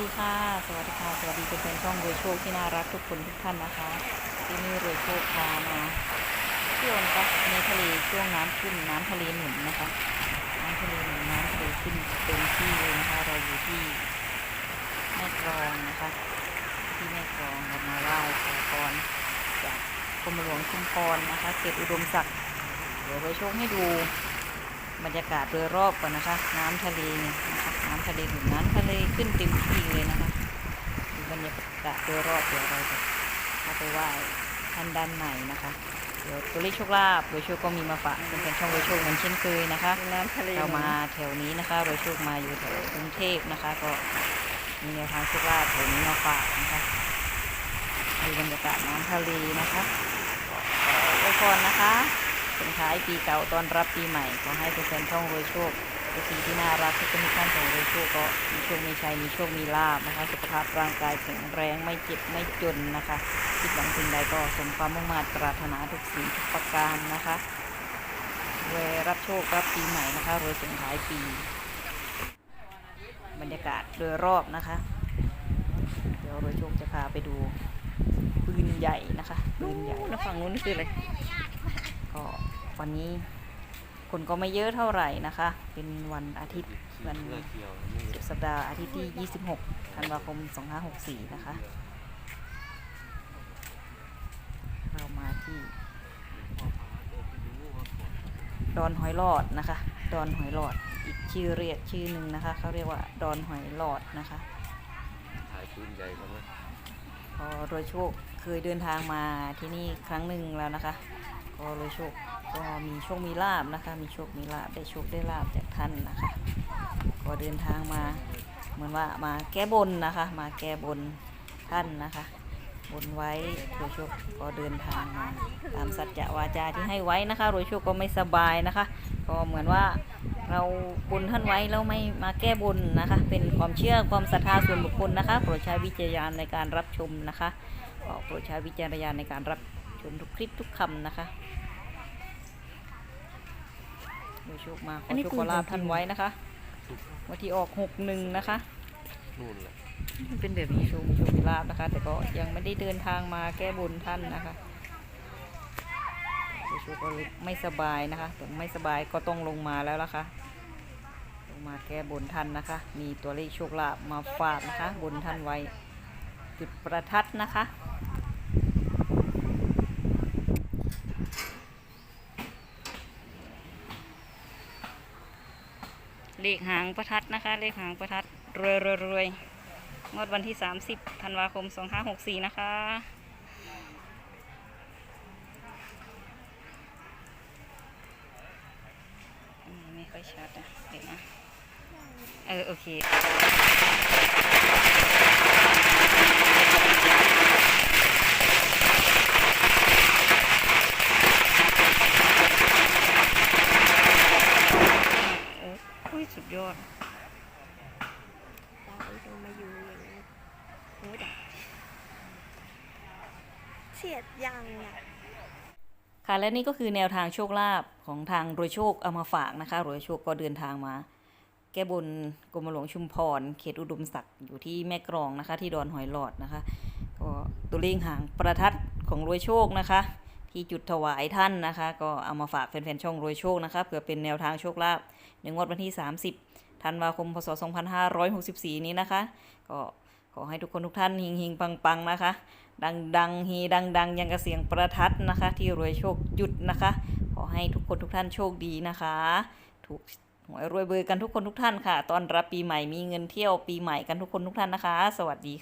ดีค่ะ สวัสดีค่ะ สวัสดีเพื่อนๆช่องรวยโชคที่น่ารักทุกคนทุกท่านนะคะที่นี่รวยโชคพามาเที่ยวนะคะในทะเลช่วงน้ำขึ้นน้ำทะเลหนุนนะคะ น้ำทะเลหนุนน้ำทะเลขึ้นเต็มที่เลยนะคะเราอยู่ที่แม่กลองนะคะ ที่แม่กลองเรามาไหว้ขอพรจากกรมหลวงชุมพรนะคะเขตอุดมศักดิ์เดี๋ยวรวยโชคให้ดู บรรยากาศโดยรอบก่อนนะคะ น้ำทะเลนะคะน้ำทะเลหนุนน้ำทะเลขึ้นเต็มที่เลยนะคะดูบรรยากาศโดยรอบเดี๋ยวเราจะเข้าไปไหว้ท่านด้านในนะคะเดี๋ยวตัวเลขโชคลาภโดยโชคก็มีมาฝากเป็นช่องโดยโชคเหมือนเช่นเคยนะคะน้ำทะเลเรามาแถวนี้นะคะโดยโชคมาอยู่แถวกรุงเทพนะคะ ก็มีแนวทางโชคลาภแถวนี้มาฝากนะคะดูบรรยากาศน้ำทะเลนะคะขออวยพรนะคะ ส่งท้ายปีเก่าตอนรับปีใหม่ ขอให้เป็นแฟนช่องรวยโชคเป็นสิ่งที่น่ารักทุกคนทุกท่านของรวยโชคก็มีโชคมีชัยมีโชคมีลาบนะคะสุขภาพร่างกายแข็งแรงไม่เจ็บไม่จนนะคะคิดหวังสิ่งใดก็สมความมุ่งมั่นปรารถนาทุกสิ่งทุกประการนะคะเวยรับโชครับปีใหม่นะคะโดยส่งท้ายปี บรรยากาศโดยรอบนะคะ เดี๋ยวโดยโชคจะพาไปดูปืนใหญ่นะคะปืนใหญ่แล้วฝั่งนู้นคืออะไร ก็วันนี้คนก็ไม่เยอะเท่าไหร่นะคะ เป็นวันอาทิตย์วันสุดสัปดาห์อาทิตย์ที่ 26 ธันวาคม 2564 นะคะ เรามาที่ ดอนหอยหลอดนะคะ ดอนหอยหลอด อีกชื่อเรียกชื่อหนึ่งนะคะ เขาเรียกว่าดอนหอยหลอดนะคะถ่ายปืนใหญ่กันไหมพอโดยโชคเคยเดินทางมาที่นี่ครั้งหนึ่งแล้วนะคะ ก็โดยโชคก็มีโชคมีลาบนะคะ มีโชคมีลาบได้โชคได้ลาบจากท่านนะคะ ก็เดินทางมาเหมือนว่ามาแก้บนนะคะ มาแก้บนท่านนะคะบนไว้โดยโชคก็เดินทางมาตามสัจจะวาจาที่ให้ไว้นะคะโดยโชคก็ไม่สบายนะคะ ก็เหมือนว่าเราบนท่านไว้แล้วไม่มาแก้บนนะคะ เป็นความเชื่อความศรัทธาส่วนบุคคลนะคะโปรดใช้วิจารณญาณในการรับชมนะคะโปรดใช้วิจารณญาณในการรับ ชมทุกคลิปทุกคำนะคะโดยโชคมาขอโชคขอลาบท่านไว้นะคะวันที่ออกหกหนึ่งนะคะนู่นแหละเป็นแบบนี้ชมชมลาบนะคะ แต่ก็ยังไม่ได้เดินทางมาแก้บนท่านนะคะโดยโชคก็เลยไม่สบายนะคะถึงไม่สบายก็ต้องลงมาแล้วล่ะค่ะลงมาแก้บนท่านนะคะ มีตัวเลขโชคลาภมาฝากนะคะ บนท่านไว้จุดประทัดนะคะ เลขหางประทัดนะคะ เลขหางประทัดรวยรวยรวยงวดวันที่ 30ธันวาคม 2564 นะคะอันนี้ไม่ค่อยชัดอะเดี๋ยวนะ เออ โอเค โอ้ยสุดยอด ตาไปดูมาอยู่อย่างนี้โอ้ย เฉียดยังอะค่ะและนี่ก็คือแนวทางโชคลาภของทางรวยโชคเอามาฝากนะคะรวยโชคก็เดินทางมา แก้บนกรมหลวงชุมพร เขตอุดมศักดิ์อยู่ที่แม่กรองนะคะ ที่ดอนหอยหลอดนะคะ ก็ตัวเลขหางประทัดของรวยโชคนะคะ ที่จุดถวายท่านนะคะ ก็เอามาฝากแฟนๆช่องรวยโชคนะคะเพื่อเป็นแนวทางโชคลาภในงวดวันที่ 30ธันวาคมพศ2564 นี้นะคะ ก็ ขอให้ทุกคนทุกท่านเฮงๆปังปังนะคะ ดังดังๆเฮดังดังยังกระเสียงประทัดนะคะ ที่รวยโชคจุดนะคะ ขอให้ทุกคนทุกท่านโชคดีนะคะ ถูกหวยรวยเบอร์กันทุกคนทุกท่านค่ะ ตอนรับปีใหม่มีเงินเที่ยวปีใหม่กันทุกคนทุกท่านนะคะ สวัสดีค่ะ